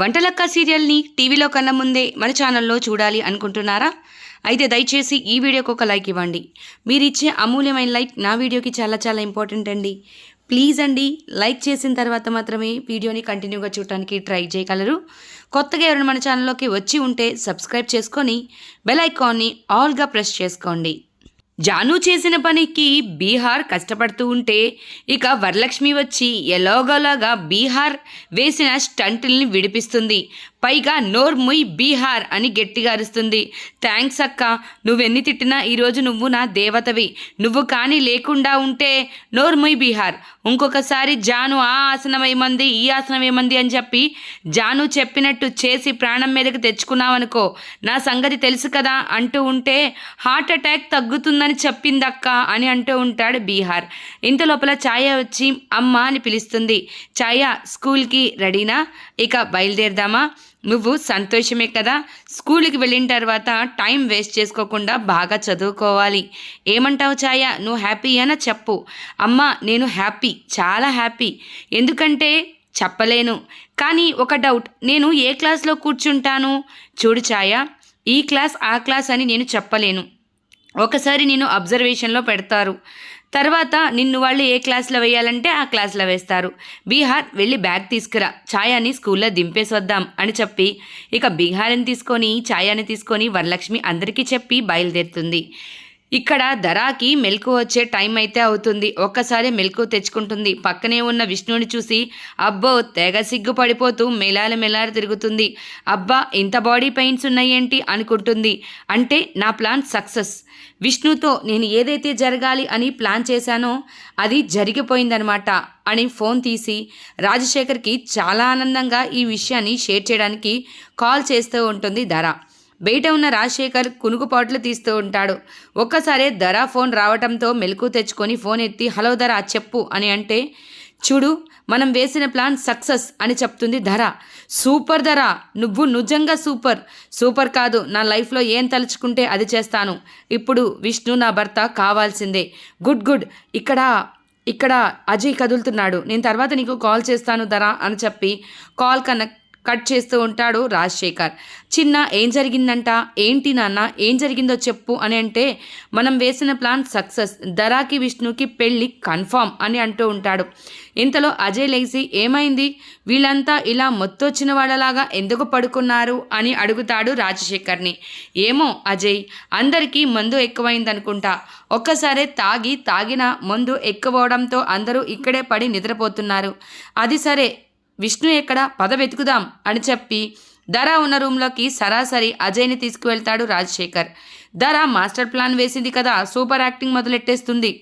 వంటలక్క సీరియల్ని టీవీలో కన్నా ముందే మన ఛానల్లో చూడాలి అనుకుంటున్నారా? అయితే దయచేసి ఈ వీడియోకి ఒక లైక్ ఇవ్వండి. మీరు ఇచ్చే అమూల్యమైన లైక్ నా వీడియోకి చాలా చాలా ఇంపార్టెంట్ అండి. ప్లీజ్ అండి లైక్ చేసిన తర్వాత మాత్రమే వీడియోని కంటిన్యూగా చూడటానికి ట్రై చేయగలరు. కొత్తగా ఎవరైనా మన ఛానల్లోకి వచ్చి ఉంటే సబ్స్క్రైబ్ చేసుకొని బెల్ ఐకాన్ని ఆల్గా ప్రెస్ చేసుకోండి. జాను చేసిన పనికి బీహార్ కష్టపడుతూ ఉంటే ఇక వరలక్ష్మి వచ్చి ఎలాగోలాగా బీహార్ వేసిన స్టంట్ని విడిపిస్తుంది. పైగా నోర్ముయ్ బీహార్ అని గట్టిగా అరుస్తుంది. థ్యాంక్స్ అక్క. నువ్వెన్ని తిట్టినా ఈరోజు నువ్వు నా దేవతవి. నువ్వు కానీ లేకుండా ఉంటే నోర్ముయ్ బీహార్. ఇంకొకసారి జాను ఆ ఆసనం ఏమంది ఈ ఆసనం ఏమంది అని చెప్పి జాను చెప్పినట్టు చేసి ప్రాణం మీదకి తెచ్చుకున్నావనుకో నా సంగతి తెలుసు కదా అంటూ ఉంటే హార్ట్ అటాక్ తగ్గుతుందని చెప్పిందక్క అని అంటూ ఉంటాడు బీహార్. ఇంత లోపల ఛాయ వచ్చి అమ్మ అని పిలుస్తుంది. ఛాయ స్కూల్కి రెడీనా? ఇక బయలుదేరదామా? నువ్వు సంతోషమే కదా. స్కూల్కి వెళ్ళిన తర్వాత టైం వేస్ట్ చేసుకోకుండా బాగా చదువుకోవాలి. ఏమంటావు ఛాయ? నువ్వు హ్యాపీ అనా చెప్పు. అమ్మ నేను హ్యాపీ చాలా హ్యాపీ. ఎందుకంటే చెప్పలేను. కానీ ఒక డౌట్ నేను ఏ క్లాస్లో కూర్చుంటాను? చూడు ఛాయ ఈ క్లాస్ ఆ క్లాస్ అని నేను చెప్పలేను. ఒకసారి నేను అబ్జర్వేషన్లో పెడతారు. తర్వాత నిన్ను వాళ్ళు ఏ క్లాస్లో వేయాలంటే ఆ క్లాస్లో వేస్తారు. బీహార్ వెళ్ళి బ్యాగ్ తీసుకురా. ఛాయాని స్కూల్లో దింపేసి వద్దాం అని చెప్పి ఇక బీహార్ని తీసుకొని ఛాయాని తీసుకొని వరలక్ష్మి అందరికీ చెప్పి బయలుదేరుతుంది. ఇక్కడ ధరాకి మెలకు వచ్చే టైం అయితే అవుతుంది. ఒక్కసారి మెలకు తెచ్చుకుంటుంది. పక్కనే ఉన్న విష్ణుని చూసి అబ్బో తెగ సిగ్గు పడిపోతూ మెలాల మెలాల తిరుగుతుంది. అబ్బా ఇంత బాడీ పెయిన్స్ ఉన్నాయేంటి? అనుకుంటుంది. అంటే నా ప్లాన్ సక్సెస్. విష్ణుతో నేను ఏదైతే జరగాలి అని ప్లాన్ చేశానో అది జరిగిపోయిందనమాట అని ఫోన్ తీసి రాజశేఖర్కి చాలా ఆనందంగా ఈ విషయాన్ని షేర్ చేయడానికి కాల్ చేస్తూ ఉంటుంది ధర. బయట ఉన్న రాజశేఖర్ కునుకుపాట్లు తీస్తూ ఉంటాడు. ఒక్కసారే ధర ఫోన్ రావటంతో మెలకు తెచ్చుకొని ఫోన్ ఎత్తి హలో ధర చెప్పు అని అంటే చూడు మనం వేసిన ప్లాన్ సక్సెస్ అని చెప్తుంది ధర. సూపర్ ధర నువ్వు నిజంగా సూపర్. సూపర్ కాదు నా లైఫ్లో ఏం తలుచుకుంటే అది చేస్తాను. ఇప్పుడు విష్ణు నా భర్త కావాల్సిందే. Good good. ఇక్కడ ఇక్కడ అజయ్ కదులుతున్నాడు. నేను తర్వాత నీకు కాల్ చేస్తాను ధర అని చెప్పి కాల్ కనెక్ట్ కట్ చేస్తూ ఉంటాడు రాజశేఖర్. చిన్న ఏం జరిగిందంట? ఏంటి నాన్న? ఏం జరిగిందో చెప్పు అని అంటే మనం వేసిన ప్లాన్ సక్సెస్. దరాకి విష్ణుకి పెళ్ళి కన్ఫామ్ అని అంటూ ఉంటాడు. ఇంతలో అజయ్ లేచి ఏమైంది? వీళ్ళంతా ఇలా మొత్తొచ్చిన వాళ్ళలాగా ఎందుకు పడుకున్నారు? అని అడుగుతాడు రాజశేఖర్ని. ఏమో అజయ్ అందరికీ మందు ఎక్కువైందనుకుంటా. ఒక్కసారే తాగి తాగిన మందు ఎక్కువవడంతో అందరూ ఇక్కడే పడి నిద్రపోతున్నారు. అది సరే విష్ణు ఎక్కడ? పద వెతుకుదాం అని చెప్పి ధర ఉన్న రూమ్లోకి సరాసరి అజయ్ని తీసుకువెళ్తాడు రాజశేఖర్. ధర మాస్టర్ ప్లాన్ వేసింది కదా సూపర్ యాక్టింగ్ మొదలెట్టేస్తుంది.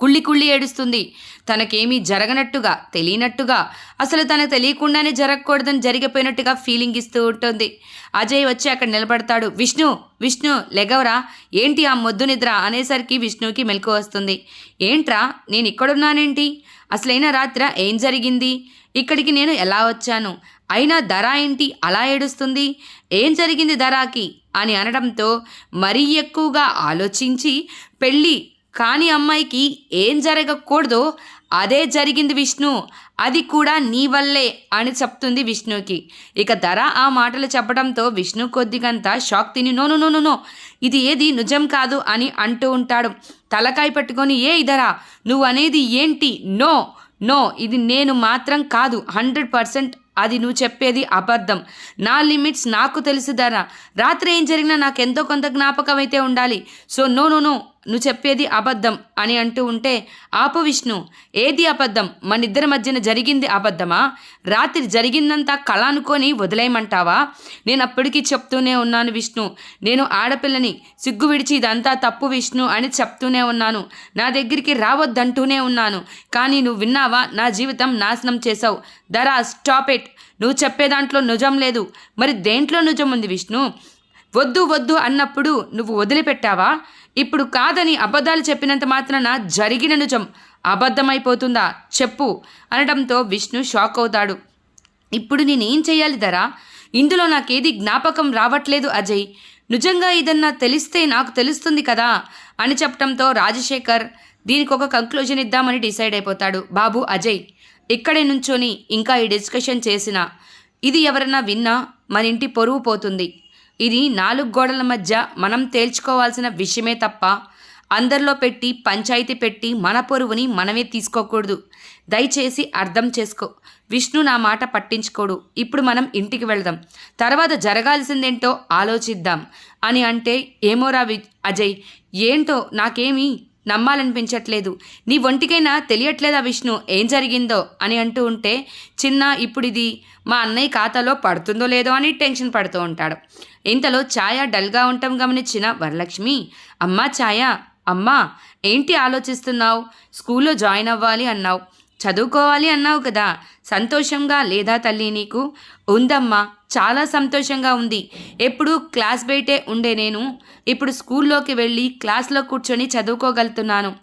కుళ్ళి కుళ్ళి ఏడుస్తుంది. తనకేమీ జరగనట్టుగా తెలియనట్టుగా అసలు తనకు తెలియకుండానే జరగకూడదని జరిగిపోయినట్టుగా ఫీలింగ్ ఇస్తూ ఉంటుంది. అజయ్ వచ్చి అక్కడ నిలబడతాడు. విష్ణు విష్ణు లెగవరా? ఏంటి ఆ మొద్దు నిద్ర? అనేసరికి విష్ణుకి మెలకు వస్తుంది. ఏంట్రా? నేను ఇక్కడున్నానేంటి? అసలైన రాత్ర ఏం జరిగింది? ఇక్కడికి నేను ఎలా వచ్చాను? అయినా ధర ఏంటి? అలా ఏడుస్తుంది? ఏం జరిగింది ధరాకి? అని అనడంతో మరీ ఎక్కువగా ఆలోచించి పెళ్ళి కాని అమ్మాయికి ఏం జరగకూడదో. అదే జరిగింది విష్ణు. అది కూడా నీ వల్లే అని చెప్తుంది విష్ణుకి. ఇక ధర ఆ మాటలు చెప్పడంతో విష్ణు కొద్దిగంత షాక్ తిని నో నో నో నో ఇది ఏది నిజం కాదు అని అంటూ ఉంటాడు. తలకాయ పట్టుకొని ఏ ఇదరా? నువ్వు అనేది ఏంటి? No no. ఇది నేను మాత్రం కాదు. హండ్రెడ్ పర్సెంట్ అది నువ్వు చెప్పేది అబద్ధం. నా లిమిట్స్ నాకు తెలుసు ధర. రాత్రి ఏం జరిగినా నాకు ఎంతో కొంత జ్ఞాపకం అయితే ఉండాలి. So no no no. నువ్వు చెప్పేది అబద్ధం అని అంటూ ఉంటే ఆపు విష్ణు ఏది అబద్ధం? మన ఇద్దరి మధ్యన జరిగింది అబద్ధమా? రాత్రి జరిగిందంతా కళ అనుకొని వదిలేయమంటావా? నేను అప్పటికీ చెప్తూనే ఉన్నాను విష్ణు. నేను ఆడపిల్లని సిగ్గు విడిచి ఇదంతా తప్పు విష్ణు అని చెప్తూనే ఉన్నాను. నా దగ్గరికి రావద్దంటూనే ఉన్నాను. కానీ నువ్వు విన్నావా? నా జీవితం నాశనం చేసావు దరా స్టాప్ ఇట్. నువ్వు చెప్పే దాంట్లో నిజం లేదు. మరి దేంట్లో నిజం ఉంది విష్ణు? వద్దు వద్దు అన్నప్పుడు నువ్వు వదిలిపెట్టావా? ఇప్పుడు కాదని అబద్ధాలు చెప్పినంత మాత్రాన జరిగిన నిజం అబద్ధమైపోతుందా? చెప్పు అనడంతో విష్ణు షాక్ అవుతాడు. ఇప్పుడు నేనేం చేయాలి ధరా? ఇందులో నాకేది జ్ఞాపకం రావట్లేదు అజయ్. నిజంగా ఇదన్నా తెలిస్తే నాకు తెలుస్తుంది కదా? అని చెప్పడంతో రాజశేఖర్ దీనికి ఒక కంక్లూజన్ ఇద్దామని డిసైడ్ అయిపోతాడు. బాబు అజయ్ ఇక్కడే నుంచొని ఇంకా ఈ డిస్కషన్ చేసిన ఇది ఎవరన్నా విన్నా మన ఇంటి పొరుగు పోతుంది. ఇది నాలుగు గోడల మధ్య మనం తేల్చుకోవాల్సిన విషయమే తప్ప అందరిలో పెట్టి పంచాయతీ పెట్టి మన పొరువుని మనమే తీసుకోకూడదు. దయచేసి అర్థం చేసుకో. విష్ణు నా మాట పట్టించుకోడు. ఇప్పుడు మనం ఇంటికి వెళదాం. తర్వాత జరగాల్సిందేంటో ఆలోచిద్దాం. అని అంటే ఏమోరా వి అజయ్? ఏంటో నాకేమీ నమ్మాలనిపించట్లేదు. నీ ఒంటికైనా తెలియట్లేదా విష్ణు? ఏం జరిగిందో? అని అంటూ ఉంటే చిన్న ఇప్పుడు ఇది మా అన్నయ్య ఖాతాలో పడుతుందో లేదో అని టెన్షన్ పడుతూ ఉంటాడు. ఇంతలో ఛాయ డల్గా ఉండటం గమనించిన వరలక్ష్మి అమ్మా ఛాయ అమ్మా ఏంటి ఆలోచిస్తున్నావు? స్కూల్లో జాయిన్ అవ్వాలి అన్నావు. చదువుకోవాలి అన్నావు కదా. సంతోషంగా లేదా తల్లి నీకు? ఉందమ్మా చాలా సంతోషంగా ఉంది. ఎప్పుడు క్లాస్ బయటే ఉండే నేను ఇప్పుడు స్కూల్లోకి వెళ్ళి క్లాస్లో కూర్చొని చదువుకోగలుగుతున్నాను.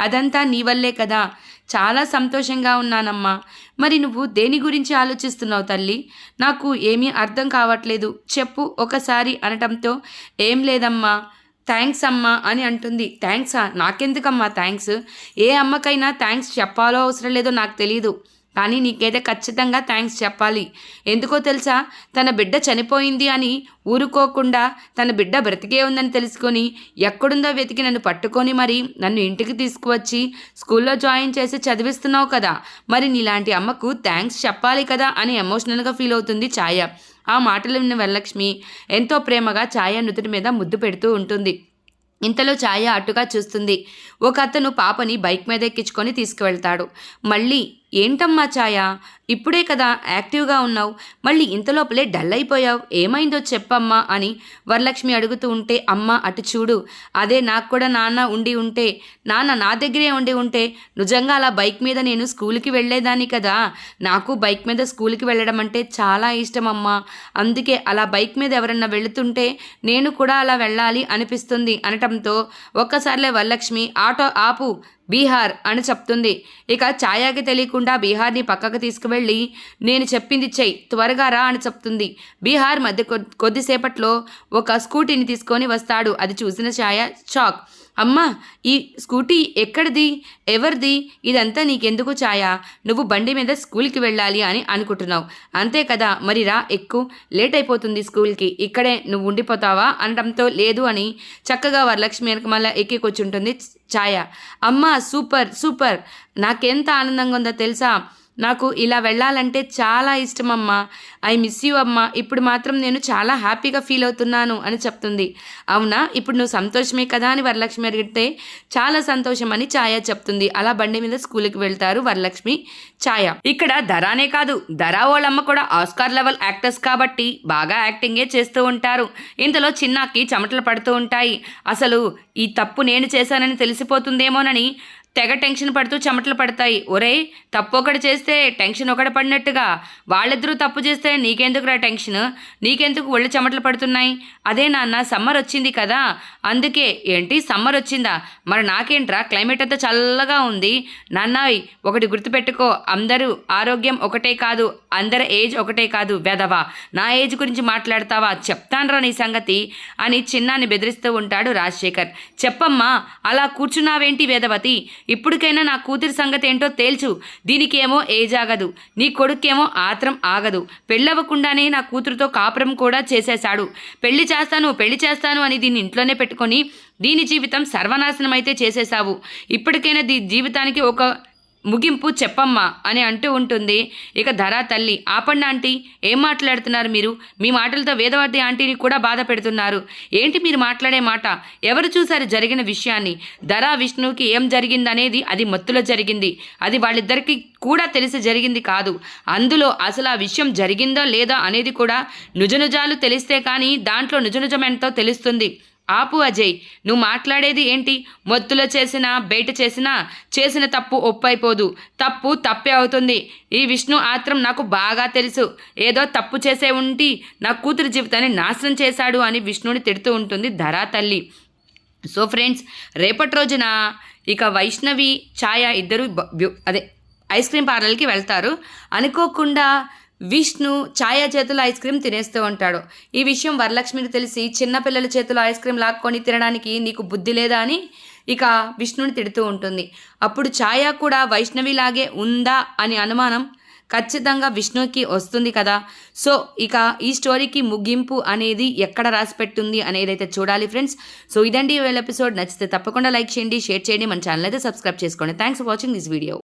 అదంతా నీ వల్లే కదా. చాలా సంతోషంగా ఉన్నానమ్మా. మరి నువ్వు దేని గురించి ఆలోచిస్తున్నావు తల్లి? నాకు ఏమీ అర్థం కావట్లేదు. చెప్పు ఒకసారి అనటంతో. ఏం లేదమ్మా. థ్యాంక్స్ అమ్మా అని అంటుంది. థ్యాంక్సా? నాకెందుకమ్మా థ్యాంక్స్? ఏ అమ్మకైనా థ్యాంక్స్ చెప్పాలో అవసరం లేదో నాకు తెలియదు కానీ నీకైతే ఖచ్చితంగా థ్యాంక్స్ చెప్పాలి. ఎందుకో తెలుసా? తన బిడ్డ చనిపోయింది అని ఊరుకోకుండా తన బిడ్డ బ్రతికే ఉందని తెలుసుకొని ఎక్కడుందో వెతికి నన్ను పట్టుకొని మరి నన్ను ఇంటికి తీసుకువచ్చి స్కూల్లో జాయిన్ చేసి చదివిస్తున్నావు కదా. మరి నీలాంటి అమ్మకు థ్యాంక్స్ చెప్పాలి కదా అని ఎమోషనల్గా ఫీల్ అవుతుంది ఛాయ. ఆ మాటలు విన్న వరలక్ష్మి ఎంతో ప్రేమగా ఛాయ నుదుటి మీద ముద్దు పెడుతూ ఉంటుంది. ఇంతలో ఛాయ అటుగా చూస్తుంది. ఒక అతను పాపని బైక్ మీద ఎక్కించుకొని తీసుకువెళ్తాడు. మళ్ళీ ఏంటమ్మా ఛాయ? ఇప్పుడే కదా యాక్టివ్గా ఉన్నావు. మళ్ళీ ఇంతలోపలే డల్ అయిపోయావు. ఏమైందో చెప్పమ్మా అని వరలక్ష్మి అడుగుతూ ఉంటే అమ్మ అటు చూడు. అదే నాకు కూడా నాన్న ఉండి ఉంటే నాన్న నా దగ్గరే ఉండి ఉంటే నిజంగా అలా బైక్ మీద నేను స్కూల్కి వెళ్ళేదాన్ని కదా. నాకు బైక్ మీద స్కూల్కి వెళ్ళడం అంటే చాలా ఇష్టం అమ్మా అందుకే అలా బైక్ మీద ఎవరన్నా వెళుతుంటే నేను కూడా అలా వెళ్ళాలి అనిపిస్తుంది అనటంతో ఒక్కసారిలే వరలక్ష్మి ఆటో ఆపు. బీహార్ అని చెప్తుంది. ఇక ఛాయాకి తెలియకుండా బీహార్ని పక్కకు తీసుకువెళ్ళి నేను చెప్పింది చెయ్యి త్వరగా రా అని చెప్తుంది. బీహార్ మధ్య కొద్దిసేపట్లో ఒక స్కూటీని తీసుకొని వస్తాడు. అది చూసిన ఛాయ షాక్. అమ్మా ఈ స్కూటీ ఎక్కడిది? ఎవరిది? ఇదంతా నీకెందుకు ఛాయ? నువ్వు బండి మీద స్కూల్కి వెళ్ళాలి అని అనుకుంటున్నావు. అంతే కదా మరి రా ఎక్కు. లేట్ అయిపోతుంది స్కూల్కి. ఇక్కడే నువ్వు ఉండిపోతావా? అనడంతో లేదు అని చక్కగా వరలక్ష్మి వెనక మళ్ళీ ఎక్కి కూర్చుంటుంది ఛాయ అమ్మా సూపర్ సూపర్ నాకెంత ఆనందంగా ఉందో తెలుసా నాకు ఇలా వెళ్ళాలంటే చాలా ఇష్టం అమ్మా ఐ మిస్ యూ అమ్మా. ఇప్పుడు మాత్రం నేను చాలా హ్యాపీగా ఫీల్ అవుతున్నాను అని చెప్తుంది. అవునా? ఇప్పుడు నువ్వు సంతోషమే కదా అని వరలక్ష్మి అడిగితే చాలా సంతోషం అని ఛాయ చెప్తుంది. అలా బండి మీద స్కూల్కి వెళ్తారు వరలక్ష్మి ఛాయ. ఇక్కడ ధరానే కాదు. ధరా వాళ్ళమ్మ కూడా ఆస్కార్ లెవెల్ యాక్టర్స్ కాబట్టి బాగా యాక్టింగే చేస్తూ ఉంటారు. ఇంతలో చిన్నాకి చెమటలు పడుతూ ఉంటాయి. అసలు ఈ తప్పు నేను చేశానని తెలిసిపోతుందేమోనని తెగ టెన్షన్ పడుతూ చెమటలు పడతాయి. ఒరే తప్పు ఒకటి చేస్తే టెన్షన్ ఒకటి పడినట్టుగా. వాళ్ళిద్దరూ తప్పు చేస్తే నీకెందుకురా టెన్షన్? నీకెందుకు ఒళ్ళు చెమటలు పడుతున్నాయి? అదే నాన్న సమ్మర్ వచ్చింది కదా. అందుకే ఏంటి సమ్మర్ వచ్చిందా? మరి నాకేంట్రా? క్లైమేట్ అంతా చల్లగా ఉంది. నాన్నాయ్ ఒకటి గుర్తుపెట్టుకో. అందరూ ఆరోగ్యం ఒకటే కాదు. అందరి ఏజ్ ఒకటే కాదు. వెదవా నా ఏజ్ గురించి మాట్లాడతావా? చెప్తాన్రా నీ సంగతి అని చిన్నాన్ని బెదిరిస్తూ ఉంటాడు రాజశేఖర్. చెప్పమ్మా అలా కూర్చున్నావేంటి వేదవతి ఇప్పటికైనా నా కూతురి సంగతి ఏంటో తేల్చు. దీనికేమో ఏజ్ ఆగదు. నీ కొడుక్కేమో ఆత్రం ఆగదు. పెళ్ళవ్వకుండానే నా కూతురుతో కాపురం కూడా చేసేశాడు. పెళ్ళి చేస్తాను పెళ్ళి చేస్తాను అని దీన్ని ఇంట్లోనే పెట్టుకొని దీని జీవితం సర్వనాశనం అయితే చేసేశావు. ఇప్పటికైనా దీ జీవితానికి ఒక ముగింపు చెప్పమ్మా అని అంటూ ఉంటుంది. ఇక ధరా తల్లి ఆపండి ఆంటీ ఏం మాట్లాడుతున్నారు మీరు? మీ మాటలతో వేదవతి ఆంటీని కూడా బాధ పెడుతున్నారు. ఏంటి మీరు మాట్లాడే మాట? ఎవరు చూశారు జరిగిన విషయాన్ని? ధరా విష్ణుకి ఏం జరిగిందనేది అది మత్తులో జరిగింది. అది వాళ్ళిద్దరికీ కూడా తెలిసి జరిగింది కాదు. అందులో అసలు ఆ విషయం జరిగిందో లేదా అనేది కూడా నిజనుజాలు తెలిస్తే కానీ దాంట్లో నిజనుజమెంతో తెలుస్తుంది. ఆపు అజయ్ నువ్వు మాట్లాడేది ఏంటి? మొత్తులో చేసినా బయట చేసినా చేసిన తప్పు ఒప్పైపోదు. తప్పు తప్పే అవుతుంది. ఈ విష్ణు ఆత్రం నాకు బాగా తెలుసు. ఏదో తప్పు చేసే ఉంటి నా కూతురు జీవితాన్ని నాశనం చేశాడు అని విష్ణుని తిడుతూ ఉంటుంది ధరా తల్లి. సో ఫ్రెండ్స్ రేపటి రోజున ఇక వైష్ణవి ఛాయ ఇద్దరు అదే ఐస్ క్రీమ్ పార్లర్కి వెళ్తారు. అనుకోకుండా విష్ణు ఛాయా చేతుల్లో ఐస్ క్రీమ్ తినేస్తూ ఉంటాడు. ఈ విషయం వరలక్ష్మికి తెలిసి చిన్నపిల్లల చేతిలో ఐస్ క్రీమ్ లాక్కొని తినడానికి నీకు బుద్ధి లేదా అని ఇక విష్ణుని తిడుతూ ఉంటుంది. అప్పుడు ఛాయ కూడా వైష్ణవిలాగే ఉందా అని అనుమానం ఖచ్చితంగా విష్ణుకి వస్తుంది కదా. సో ఇక ఈ స్టోరీకి ముగింపు అనేది ఎక్కడ రాసి పెట్టుంది అనేది అయితే చూడాలి ఫ్రెండ్స్. సో ఇదండి వీళ్ళ ఎపిసోడ్. నచ్చితే తప్పకుండా లైక్ చేయండి షేర్ చేయండి. మన ఛానల్ అయితే సబ్స్క్రైబ్ చేసుకోండి. Thanks for watching this video